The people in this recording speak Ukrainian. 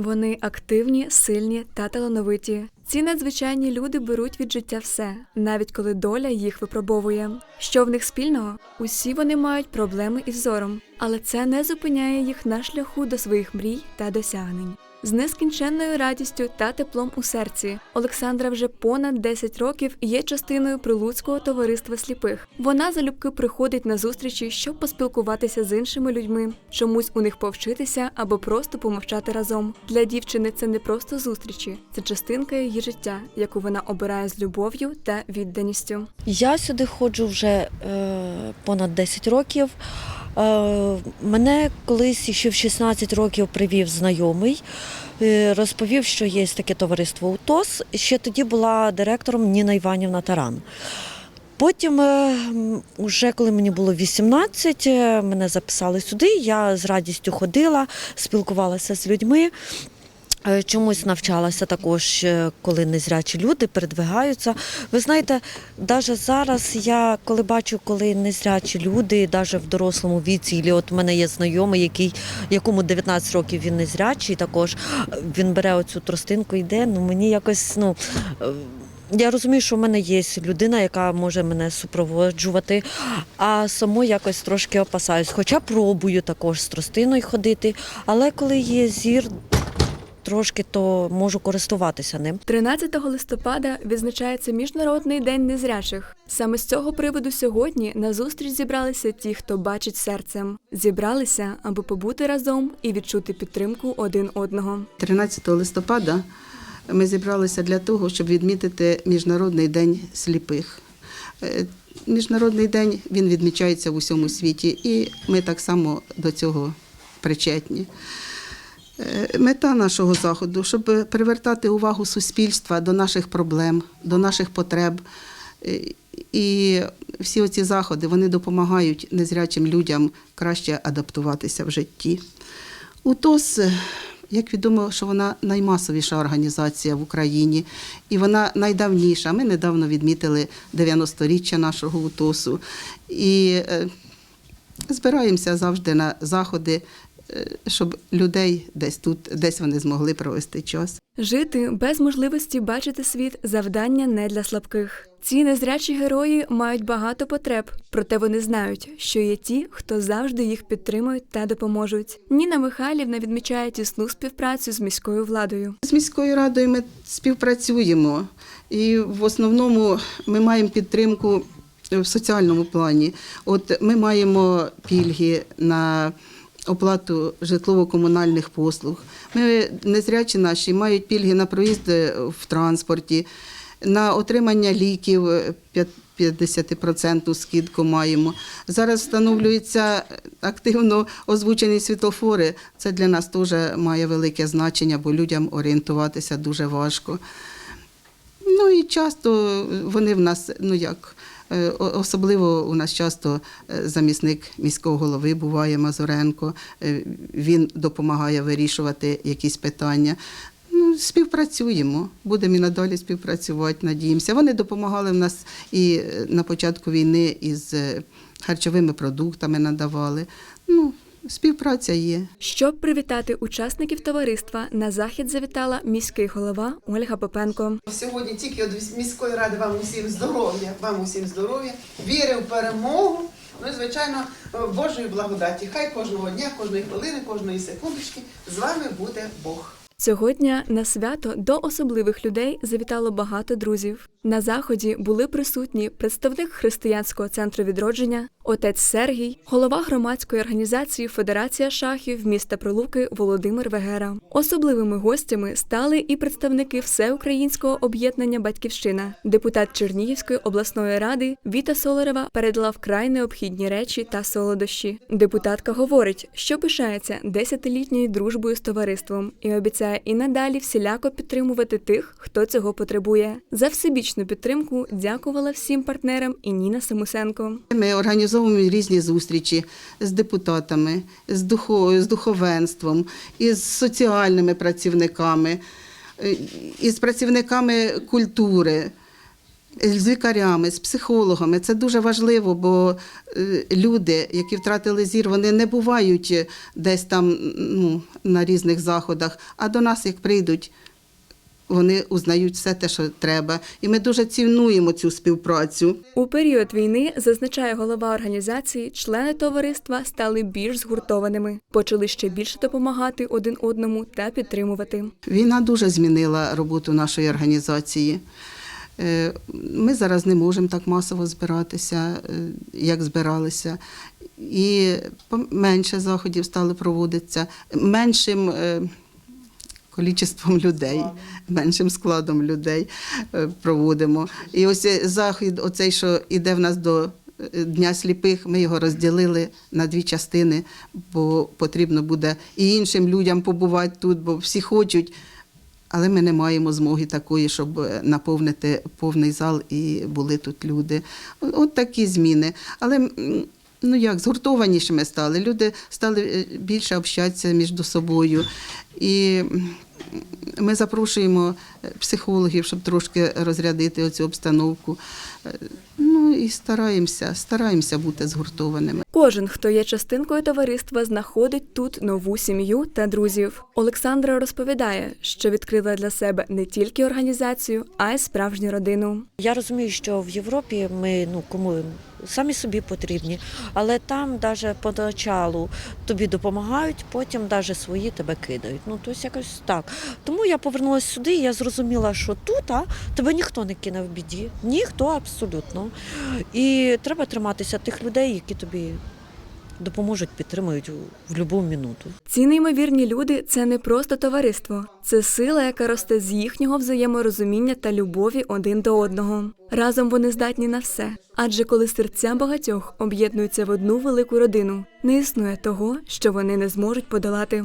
Вони активні, сильні та талановиті. Ці надзвичайні люди беруть від життя все, навіть коли доля їх випробовує. Що в них спільного? Усі вони мають проблеми із зором, але це не зупиняє їх на шляху до своїх мрій та досягнень. З нескінченною радістю та теплом у серці Олександра вже понад 10 років є частиною Прилуцького товариства сліпих. Вона залюбки приходить на зустрічі, щоб поспілкуватися з іншими людьми, чомусь у них повчитися або просто помовчати разом. Для дівчини це не просто зустрічі, це частинка її життя, яку вона обирає з любов'ю та відданістю. Я сюди ходжу вже е, понад 10 років. Е, мене колись ще в 16 років привів знайомий, е, розповів, що є таке товариство УТОС. Ще тоді була директором Ніна Іванівна Таран. Потім, е, м, уже коли мені було 18, е, мене записали сюди. Я з радістю ходила, спілкувалася з людьми. Е, Чомусь навчалася також, е, коли незрячі люди передвигаються. Ви знаєте, навіть зараз я коли бачу, коли незрячі люди, навіть в дорослому віці, і от у мене є знайомий, який, якому 19 років він незрячий, також він бере оцю тростинку, йде. Ну мені якось ну. е, Я розумію, що в мене є людина, яка може мене супроводжувати, а само якось трошки опасаюсь. Хоча пробую також з тростиною ходити, але коли є зір, трошки то можу користуватися ним. 13 листопада відзначається Міжнародний день незрячих. Саме з цього приводу сьогодні на зустріч зібралися ті, хто бачить серцем. Зібралися, аби побути разом і відчути підтримку один одного. 13 листопада ми зібралися для того, щоб відмітити Міжнародний день сліпих. Е, Міжнародний день він відмічається в усьому світі, і ми так само до цього причетні. Е, Мета нашого заходу, щоб привертати увагу суспільства до наших проблем, до наших потреб. Е, І всі ці заходи вони допомагають незрячим людям краще адаптуватися в житті. УТОС, е, як відомо, що вона наймасовіша організація в Україні, і вона найдавніша. Ми недавно відмітили 90-річчя нашого УТОСу. І збираємося завжди на заходи, щоб людей десь тут, десь вони змогли провести час. Жити без можливості бачити світ завдання не для слабких. Ці незрячі герої мають багато потреб, проте вони знають, що є ті, хто завжди їх підтримують та допоможуть. Ніна Михайлівна відмічає тісну співпрацю з міською владою. З міською радою ми співпрацюємо, і в основному ми маємо підтримку в соціальному плані. От ми маємо пільги на оплату житлово-комунальних послуг. Ми незрячі наші мають пільги на проїзд в транспорті, на отримання ліків. 50% скидку маємо. Зараз встановлюються активно озвучені світлофори. Це для нас теж має велике значення, бо людям орієнтуватися дуже важко. Ну і часто вони в нас, ну як, е, особливо у нас часто е, замісник міського голови буває Мазуренко. Е, Він допомагає вирішувати якісь питання. Ну, співпрацюємо, будемо і надалі співпрацювати, надіємося. Вони допомагали в нас і е, на початку війни із е, харчовими продуктами надавали. Ну, співпраця є. Щоб привітати учасників товариства, на захід завітала міський голова Ольга Попенко. Сьогодні тільки від міської ради вам усім здоров'я, вам усім здоров'я, віри в перемогу. Ну і звичайно, Божої благодаті. Хай кожного дня, кожної хвилини, кожної секундочки з вами буде Бог. Цього дня на свято до особливих людей завітало багато друзів. На заході були присутні представник християнського центру відродження, отець Сергій, голова громадської організації Федерація шахів міста Прилуки Володимир Вегера. Особливими гостями стали і представники всеукраїнського об'єднання Батьківщина. Депутат Чернігівської обласної ради Віта Соларева передала вкрай необхідні речі та солодощі. Депутатка говорить, що пишається десятилітньою дружбою з товариством і обіцяє і надалі всіляко підтримувати тих, хто цього потребує. За всебічну підтримку дякувала всім партнерам і Ніна Самусенко. Ми організовуємо різні зустрічі з депутатами, з, духо, з духовенством, із соціальними працівниками, із працівниками культури. з лікарями, з психологами. Це дуже важливо, бо е, люди, які втратили зір, вони не бувають десь там ну, на різних заходах, а до нас, як прийдуть, вони узнають все те, що треба. І ми дуже цінуємо цю співпрацю. У період війни, зазначає голова організації, члени товариства стали більш згуртованими, почали ще більше допомагати один одному та підтримувати. Війна дуже змінила роботу нашої організації. Е, Ми зараз не можемо так масово збиратися, е, як збиралися. І менше заходів стали проводитися, меншим кількістю людей, меншим складом людей е, проводимо. І ось е, захід, оцей, що йде в нас до е, Дня сліпих, ми його розділили на дві частини, бо потрібно буде і іншим людям побувати тут, бо всі хочуть. Але ми не маємо змоги такої, щоб наповнити повний зал і були тут люди. От, такі зміни. Але ну як, згуртованішими стали. Люди стали е, більше общатися між собою. І ми запрошуємо е, психологів, щоб трошки розрядити оцю обстановку. Е, Ну і стараємося, стараємося бути згуртованими. Кожен, хто є частинкою товариства, знаходить тут нову сім'ю та друзів. Олександра розповідає, що відкрила для себе не тільки організацію, а й справжню родину. Я розумію, що в Європі ми ну кому самі собі потрібні, але там навіть поначалу тобі допомагають, потім навіть свої тебе кидають. Ну тобто якось так. Тому я повернулася сюди, і я зрозуміла, що тут а, тебе ніхто не кине в біді, ніхто абсолютно. І треба триматися тих людей, які тобі допоможуть, підтримують у- будь-яку минуту. Ці неймовірні люди це не просто товариство, це сила, яка росте з їхнього взаєморозуміння та любові один до одного. Разом вони здатні на все. Адже коли серця багатьох об'єднуються в одну велику родину, не існує того, що вони не зможуть подолати.